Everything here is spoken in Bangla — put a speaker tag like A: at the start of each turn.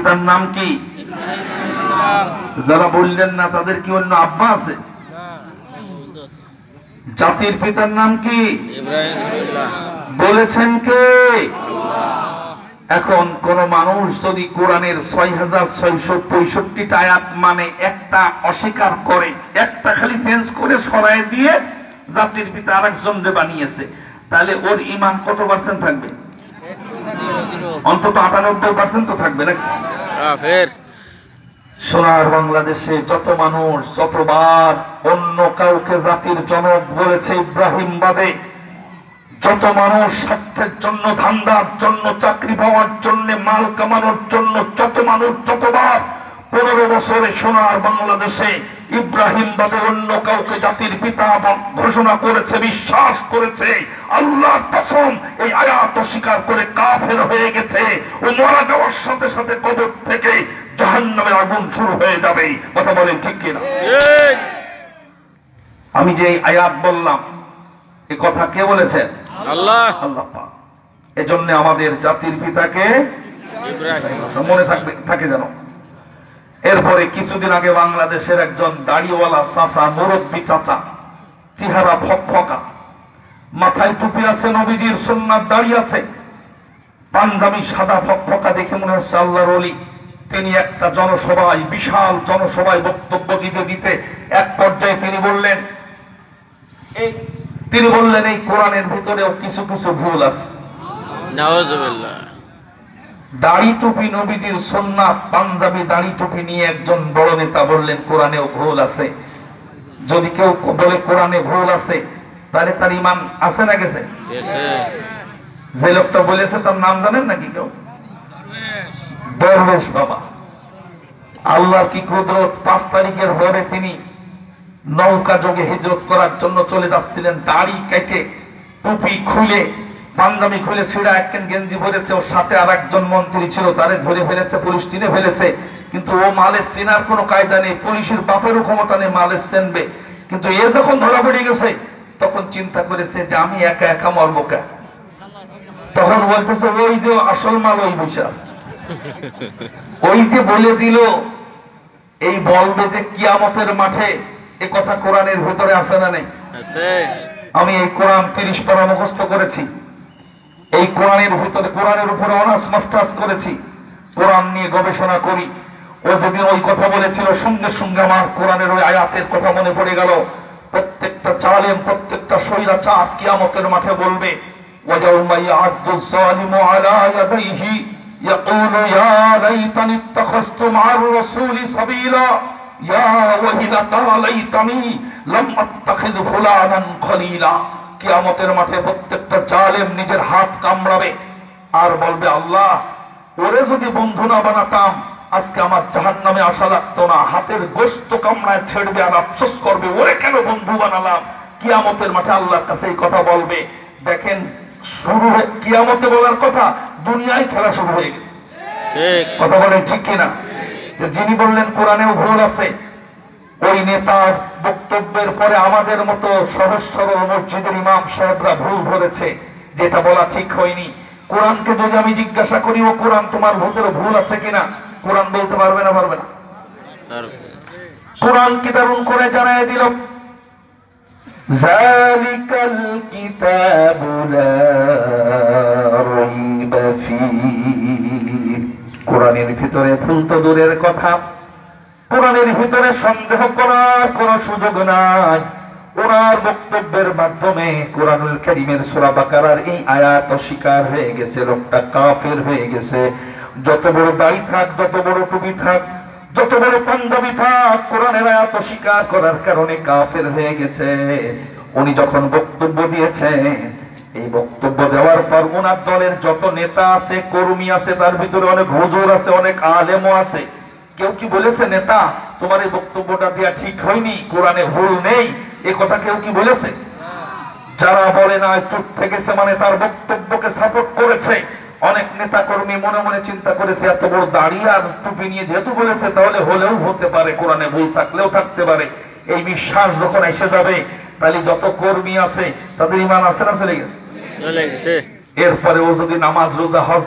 A: পিতার নাম কি? যারা বললেন না, তাদের কি অন্য আব্বা আছে? জাতির পিতার নাম কি? বলেছেন কে? এখন কোন মানুষ যদি কোরআনের ছয় হাজার ছয়শো পঁয়ষট্টিটা আয়াত মানে একটা অস্বীকার করে, একটা খালি চেঞ্জ করে সরাই দিয়ে জাতির পিতা আর আরেকজন বানিয়েছে, তাহলে ওর ইমান কত পার্সেন্ট থাকবে? অন্তত আটানব্বই পার্সেন্ট তো থাকবে না
B: কাফের
A: সোনার বাংলাদেশে যত মানুষ, যতবার অন্য কাউকে জাতির জনক বলেছে ইব্রাহিম বাদে, যত মানুষ স্বার্থের জন্য, ধান্দার জন্য, চাকরি পাওয়ার জন্য, মাল কামানোর জন্য, যত মানুষ, যতবার বছরে সোনার বাংলাদেশে ইব্রাহিম বাদে অন্য কাউকে জাতির পিতা ঘোষণা করেছে বিশ্বাস করেছে আল্লাহর কসম এই আয়াত স্বীকার করে কাফের হয়ে গেছে। ও মারা যাওয়ার সাথে সাথে কবর থেকে জাহান্নামের আগুন শুরু হয়ে যাবে। কথা বলেন ঠিক কিনা? আমি যে আয়াত বললাম এ কথা কে বলেছেন
B: আল্লাহ।
A: আল্লাহ এজন্য আমাদের জাতির পিতাকে মনে থাকবে থাকে যেন। এরপরে কিছুদিন আগে বাংলাদেশের একজন দাড়িওয়ালা চাচা, মুরব্বী চাচা, চেহারা ফকফকা, মাথায় টুপি আছে, নবীজির সুন্নাত দাড়ি আছে, পাঞ্জাবি সাদা ফকফকা দেখে মনে হচ্ছে আল্লাহর অলি তিনি একটা জনসভায়, বিশাল জনসভায় বক্তব্য দিতে দিতে এক পর্যায়ে তিনি বললেন, এই তিনি বললেন, এই কোরআনের ভিতরেও কিছু কিছু ভুল আছে। দাড়ি টুপি নবীজির সন্ন্যাত পাঞ্জাবি দাড়ি টুপি নিয়ে একজন বড় নেতা বললেন কোরআনেও ভুল আছে। যদি কেউ বলে কোরআনে ভুল আছে তাহলে তার ইমান আছে না গেছে?
B: গেছে।
A: যে লোকটা বলেছে তার নাম জানেন নাকি কেউ? দরবেশ বাবা। আল্লাহর কি কুদরত? পাঁচ তারিখের ভোরে তিনি নৌকা যোগে হিজরত করার জন্য চলে যাচ্ছিলেন। দাড়ি কেটে টুপি খুলে পাঞ্জাবি খুলে ছিঁড়া একখান গেঞ্জি ভরেছে ওর সাথে আর একজন মন্ত্রী ছিল তারে ধরে ফেলেছে পুলিশ চিনে ফেলেছে। কিন্তু ও মালের চেনার কোনো কায়দা নেই পুলিশের বাপেরও ক্ষমতা নেই মালের চেনবে কিন্তু এ যখন ধরা পড়ে গেছে তখন চিন্তা করেছে যে আমি একা একা মরবো কে? তখন বলতেছে ওই যে আসল মাল ওই বসে আছে। ওই যে বলে দিল এই বলবে যে কিয়ামতের মাঠে এ কথা কোরআনের ভিতরে আছে না নেই? আমি এই কোরআন তিরিশ পারা মুখস্থ করেছি। এই কোরআনের ভিতরে কোরআনের উপরে অনার্স, মাস্টার্স করেছি। কোরআন নিয়ে গবেষণা করি। ও যেদিন ওই কথা বলেছিল, সঙ্গে সঙ্গে আমার কোরআনের ওই আয়াতের কথা মনে পড়ে গেল। প্রত্যেকটা চালেম প্রত্যেকটা শৈরা চার কিয়ামতের মাঠে বলবে ইয়া কেয়ামতের মাঠে প্রত্যেকটা জালেম নিজের হাত কামড়াবে। আর বলবে আল্লাহ ওরে যদি বন্ধু না বানাতাম আজকে আমার জাহান নামে আসা লাগতো না। হাতের গোস্ত কামড়ায় ছেড়বে আর আফসোস করবে। ওরে কেন বন্ধু বানালাম? কিয়ামতের মাঠে আল্লাহর কাছে এই কথা বলবে। দেখেন শুরু হয়ে কিয়ামতে বলার কথা দুনিয়ায় খেলা শুরু হয়ে গেছে। কথা বলেন ঠিক কিনা? যে যিনি বললেন কোরআনেও ভুল আছে। ওই নেতার বক্তব্যের পরে আমাদের মতো সহজ সরল মসজিদের ইমাম সাহেবরা ভুল ধরেছে যেটা বলা ঠিক হয়নি। কোরআনকে যদি আমি জিজ্ঞাসা করি ও কোরআন তোমার ভূতের ভুল আছে কিনা? কোরআন বলতে পারবে না পারবে না? কোরআন কিতাবুন করে জানাই দিল? জালিকাল কিতাবুলা কোরআনের ভিতরে ফুল তো দূরের কথা। কোরআনের ভিতরে সন্দেহ করার কোনো সুযোগ নাই। ওনার বক্তব্যের মাধ্যমে কোরআনুল করিমের সূরা বাকারার এই আয়াত অস্বীকার হয়ে গেছে, লোকটা কাফের হয়ে গেছে। যত বড় দাড়ি থাক, যত বড় টুপি থাক, যত বড় পাঞ্জাবি থাক, কোরআনের আয়াত অস্বীকার করার কারণে কাফের হয়ে গেছে। উনি যখন বক্তব্য দিয়েছেন, এই বক্তব্য দেওয়ার পর ওনার দলের যত নেতা আছে, কর্মী আছে, তার ভিতরে অনেক হুজুর আছে, অনেক আলেমও আছে। কেউ কি বলেছে নেতা তোমার এই বক্তব্যটা দেওয়া ঠিক হয়নি কোরআনে ভুল নেই এ কথা কেউ কি বলেছে? যারা বলে না চুপ থেকেছে মানে তার বক্তব্যকে সাপোর্ট করেছে। অনেক নেতা কর্মী মনে মনে চিন্তা করেছে এত বড় দাঁড়িয়ে আর টুপি নিয়ে যেহেতু বলেছে তাহলে হলেও হতে পারে কোরআনে ভুল থাকলেও থাকতে পারে। এই বিশ্বাস যখন এসে যাবে তাহলে যত কর্মী আছে তাদের ইমান আছে না চলে গেছে?
B: চলে গেছে।
A: এরপরে ও যদি নামাজ রোজা হজ